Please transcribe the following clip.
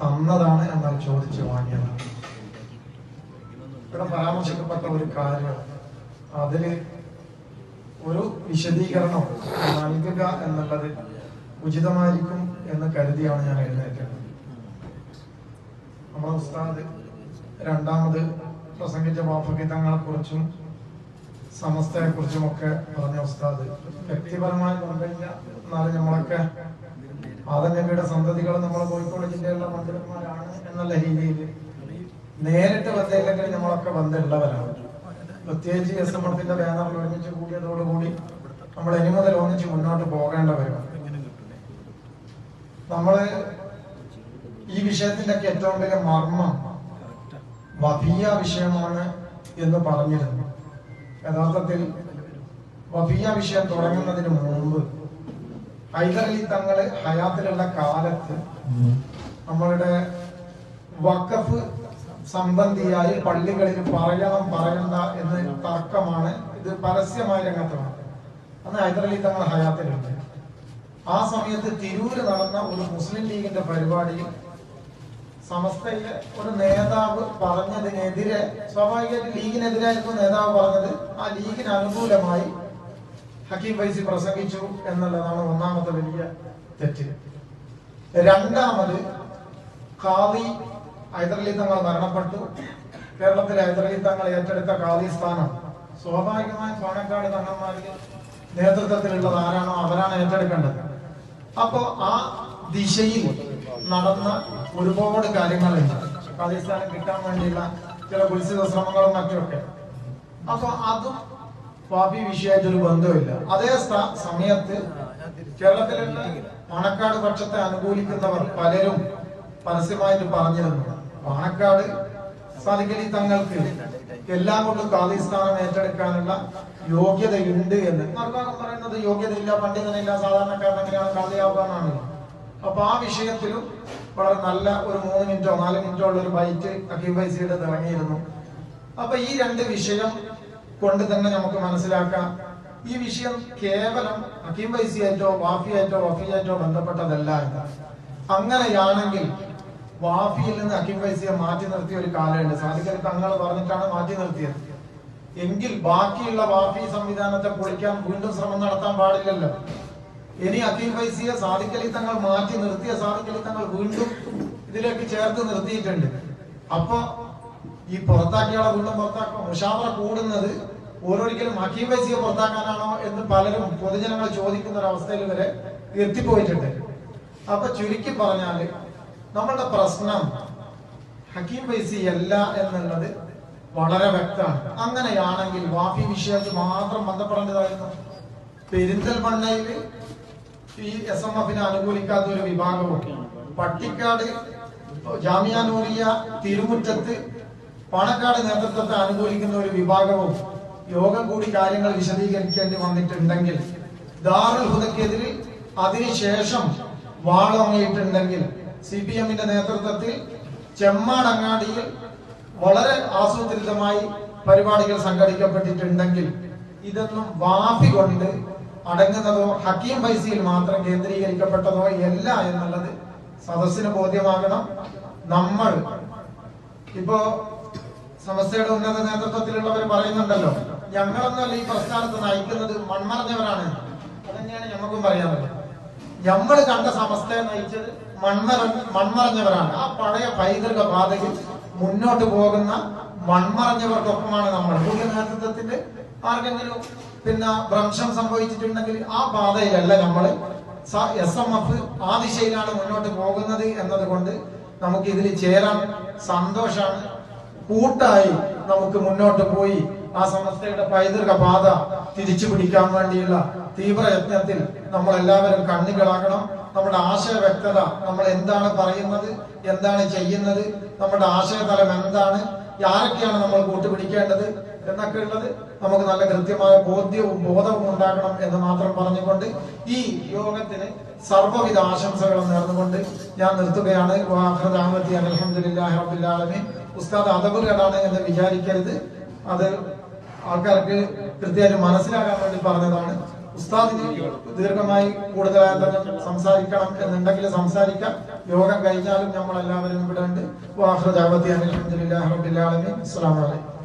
തന്നതാണ് എന്നാൽ ചോദിച്ചു വാങ്ങിയതാണ് ഇവിടെ പരാമർശിക്കപ്പെട്ട ഒരു കാര്യം അതിൽ ഒരു വിശദീകരണം നൽകുക എന്നുള്ളത് ഉചിതമായിരിക്കും എന്ന് കരുതിയാണ് ഞാൻ എഴുന്നേറ്റത്. നമ്മുടെ ഉസ്താദ് രണ്ടാമത് പ്രസംഗിച്ച വാഫഗീതങ്ങളെ കുറിച്ചും സമസ്തയെ കുറിച്ചും ഒക്കെ പറഞ്ഞ ഉസ്താദ് വ്യക്തിപരമായി പറഞ്ഞു കഴിഞ്ഞാൽ നമ്മളൊക്കെ ആദനബിയുടെ സന്തതികൾ നമ്മളെ കോഴിക്കോട് ജില്ലയിലുള്ള മന്ത്രിമാരാണ് എന്നുള്ള രീതിയിൽ നേരിട്ട് വന്നില്ലെങ്കിൽ നമ്മളൊക്കെ ബന്ധമുള്ളവരാണ് പ്രത്യേകിച്ച് എസ് എം എഫിന്റെ ബാനറിൽ ഒരുമിച്ച് കൂടിയതോടുകൂടി നമ്മൾ ഇനി മുതൽ ഒന്നിച്ച് മുന്നോട്ട് പോകേണ്ടവരാണ് നമ്മൾ ഈ വിഷയത്തിന്റെ ഒക്കെ ഏറ്റവും വലിയ മർമ്മം വഫിയ വിഷയമാണ് എന്ന് പറഞ്ഞിരുന്നു. യഥാർത്ഥത്തിൽ വഫിയ വിഷയം തുടങ്ങുന്നതിന് മുമ്പ് ഹൈദരലി തങ്ങൾ ഹയാത്തിലുള്ള കാലത്ത് നമ്മളുടെ വഖഫ് സംബന്ധിയായി പള്ളികളിൽ പറയണം പറയണ്ട എന്ന് തർക്കമാണ്. ഇത് പരസ്യമായ രംഗത്താണ് അന്ന് ഹൈദരലി തങ്ങൾ ഹയാത്തിലുണ്ട്. ആ സമയത്ത് തിരൂര് നടന്ന ഒരു മുസ്ലിം ലീഗിന്റെ പരിപാടിയിൽ സമസ്തയിലെ ഒരു നേതാവ് പറഞ്ഞതിനെതിരെ സ്വാഭാവികമായിട്ട് ലീഗിനെതിരായിരുന്നു നേതാവ് പറഞ്ഞത്. ആ ലീഗിന് അനുകൂലമായി ഹക്കീം ഫൈസി പ്രസംഗിച്ചു എന്നുള്ളതാണ് ഒന്നാമത്തെ വലിയ തെറ്റ്. രണ്ടാമത് കാവി ഹൈദരലി തങ്ങൾ മരണപ്പെട്ടു. കേരളത്തിലെ ഹൈദരലി തങ്ങൾ ഏറ്റെടുത്ത കാവി സ്ഥാനം സ്വാഭാവികമായ പാണക്കാട് തങ്ങന്മാരുടെ നേതൃത്വത്തിലുള്ളത് ആരാണോ അവരാണ് ഏറ്റെടുക്കേണ്ടത്. അപ്പോ ആ ദിശയിൽ നടന്ന ഒരുപാട് കാര്യങ്ങളുണ്ട്. കാലിസ്ഥാനം കിട്ടാൻ വേണ്ടിയുള്ള ചില കുൽസിത ശ്രമങ്ങളും മറ്റുമൊക്കെ. അപ്പൊ അതും വാപ്പി വിഷയമായിട്ടൊരു ബന്ധമില്ല അതേ സമയത്ത് കേരളത്തിലുള്ള പാണക്കാട് പക്ഷത്തെ അനുകൂലിക്കുന്നവർ പലരും പരസ്യമായിട്ട് പറഞ്ഞിരുന്നു പാണക്കാട് സാധിക്കലി തങ്ങൾക്ക് എല്ലാം കൊണ്ടും ഖാദിസ്ഥാനം ഏറ്റെടുക്കാനുള്ള യോഗ്യതയുണ്ട് എന്ന്. മറുഭാഗം പറയുന്നത് യോഗ്യതയില്ല പണ്ഡിതനില്ല സാധാരണക്കാരൻ എങ്ങനെയാണ് ഖാദിയാവാനാണ് അപ്പൊ ആ വിഷയത്തിലും വളരെ നല്ല ഒരു മൂന്ന് മിനിറ്റോ നാല് മിനിറ്റോ ഉള്ള ഒരു ബൈറ്റ് അക്കീം വൈസിയുടെ ഇറങ്ങിയിരുന്നു. അപ്പൊ ഈ രണ്ട് വിഷയം കൊണ്ട് തന്നെ നമുക്ക് മനസ്സിലാക്കാം. ഈ വിഷയം കേവലം ഹക്കീം വൈസിയായിട്ടോ വാഫിയായിട്ടോ വഫിയായിട്ടോ ബന്ധപ്പെട്ടതല്ല എന്ന്. അങ്ങനെയാണെങ്കിൽ വാഫിയിൽ നിന്ന് ഹക്കീം വൈസിയെ മാറ്റി നിർത്തിയ ഒരു കാലമുണ്ട്. സാധിക്കൽ തങ്ങൾ പറഞ്ഞിട്ടാണ് മാറ്റി നിർത്തിയത്. എങ്കിൽ ബാക്കിയുള്ള വാഫി സംവിധാനത്തെ പൊളിക്കാൻ വീണ്ടും ശ്രമം നടത്താൻ പാടില്ലല്ലോ. ഇനി അഖിൽ ഫൈസിയെ സാധിക്കലി തങ്ങൾ മാറ്റി നിർത്തിയ സാധിക്കലി തങ്ങൾ വീണ്ടും ഇതിലേക്ക് ചേർത്ത് നിർത്തിയിട്ടുണ്ട്. അപ്പൊ ഈ പുറത്താക്കിയാളെ വീണ്ടും പുറത്താക്കും മുഷാവറ കൂടുന്നത് ഓരോരിക്കലും ഹക്കീം വൈസിയെ പുറത്താക്കാനാണോ എന്ന് പലരും പൊതുജനങ്ങൾ ചോദിക്കുന്ന ഒരു അവസ്ഥയിൽ വരെ എത്തിപ്പോയിട്ടുണ്ട്. അപ്പൊ ചുരുക്കി പറഞ്ഞാൽ നമ്മളുടെ പ്രശ്നം ഹക്കീം വൈസി അല്ല എന്നുള്ളത് വളരെ വ്യക്തമാണ്. അങ്ങനെയാണെങ്കിൽ വാഫി വിഷയത്തിൽ മാത്രം ബന്ധപ്പെടേണ്ടതായിരുന്നു. പെരിന്തൽമണ്ണയിൽ ഈ എസ് എം എഫിനെ അനുകൂലിക്കാത്ത ഒരു വിഭാഗവും. പട്ടിക്കാട് ജാമിയാനൂരിയ തിരുമുറ്റത്ത് പാണക്കാട് നേതൃത്വത്തെ അനുകൂലിക്കുന്ന ഒരു വിഭാഗവും യോഗം കൂടി കാര്യങ്ങൾ വിശദീകരിക്കേണ്ടി വന്നിട്ടുണ്ടെങ്കിൽ ദാറുൽ ഹുദക്കെതിരിൽ അതിനുശേഷം വാളോങ്ങിയിട്ടുണ്ടെങ്കിൽ സി പി എമ്മിന്റെ നേതൃത്വത്തിൽ ചെമ്മാടങ്ങാടിയിൽ വളരെ ആസൂത്രിതമായി പരിപാടികൾ സംഘടിക്കപ്പെട്ടിട്ടുണ്ടെങ്കിൽ ഇതൊന്നും വാഫി കൊണ്ട് അടങ്ങുന്നതോ ഹക്കീം പൈസയിൽ മാത്രം കേന്ദ്രീകരിക്കപ്പെട്ടതോ അല്ല എന്നുള്ളത് സദസ്സിന് ബോധ്യമാകണം. നമ്മൾ ഇപ്പോ സമസ്തയുടെ ഉന്നത നേതൃത്വത്തിലുള്ളവർ പറയുന്നുണ്ടല്ലോ ഞങ്ങളൊന്നല്ല ഈ പ്രസ്ഥാനത്ത് നയിക്കുന്നത് മൺമറഞ്ഞവരാണ് അതന്നെയാണ് ഞങ്ങൾക്കും പറയാനുള്ളത് നമ്മൾ കണ്ട സമസ്തയെ നയിച്ചത് മൺമറ മൺമറഞ്ഞവരാണ്. ആ പഴയ പൈതൃക പാതയിൽ മുന്നോട്ട് പോകുന്ന മൺമറഞ്ഞവർക്കൊപ്പമാണ് നമ്മൾ. പുതിയ നേതൃത്വത്തിന്റെ ആർക്കെങ്കിലും പിന്നെ ഭ്രംശം സംഭവിച്ചിട്ടുണ്ടെങ്കിൽ ആ പാതയിലല്ല നമ്മൾ എസ് എം എഫ് ആ ദിശയിലാണ് മുന്നോട്ട് പോകുന്നത് എന്നതുകൊണ്ട് നമുക്ക് ഇതിൽ ചേരാൻ സന്തോഷാണ്. കൂട്ടായി നമുക്ക് മുന്നോട്ട് പോയി. ആ സമസ്തയുടെ പൈതൃക പാത തിരിച്ചു പിടിക്കാൻ വേണ്ടിയുള്ള തീവ്രയത്നത്തിൽ നമ്മൾ എല്ലാവരും കണ്ണുകളാകണം. നമ്മുടെ ആശയ വ്യക്തത നമ്മൾ എന്താണ് പറയുന്നത് എന്താണ് ചെയ്യുന്നത് നമ്മുടെ ആശയതലം എന്താണ് ആരൊക്കെയാണ് നമ്മൾ കൂട്ടുപിടിക്കേണ്ടത് എന്നൊക്കെ ഉള്ളത് നമുക്ക് നല്ല കൃത്യമായ ബോധ്യവും ബോധവും ഉണ്ടാകണം എന്ന് മാത്രം പറഞ്ഞുകൊണ്ട് ഈ യോഗത്തിന് സർവവിധ ആശംസകളും നേർന്നുകൊണ്ട് ഞാൻ നിർത്തുകയാണ്. വാഹൃദ അഹമ്മദി അൽഹംദുലില്ലാഹി റബ്ബിൽ ആലമീൻ. ഉസ്താദ് എന്ന് വിചാരിക്കരുത്. അത് ആൾക്കാർക്ക് കൃത്യമായിട്ട് മനസ്സിലാക്കാൻ വേണ്ടി പറഞ്ഞതാണ്. ഉസ്താദിന് ദീർഘമായി കൂടുതലായി സംസാരിക്കണം എന്നുണ്ടെങ്കിൽ സംസാരിക്കാം. യോഗം കഴിഞ്ഞാലും നമ്മൾ എല്ലാവരും ഇവിടെ ഉണ്ട്. ആലമീൻ. അസ്സലാമു അലൈക്കും.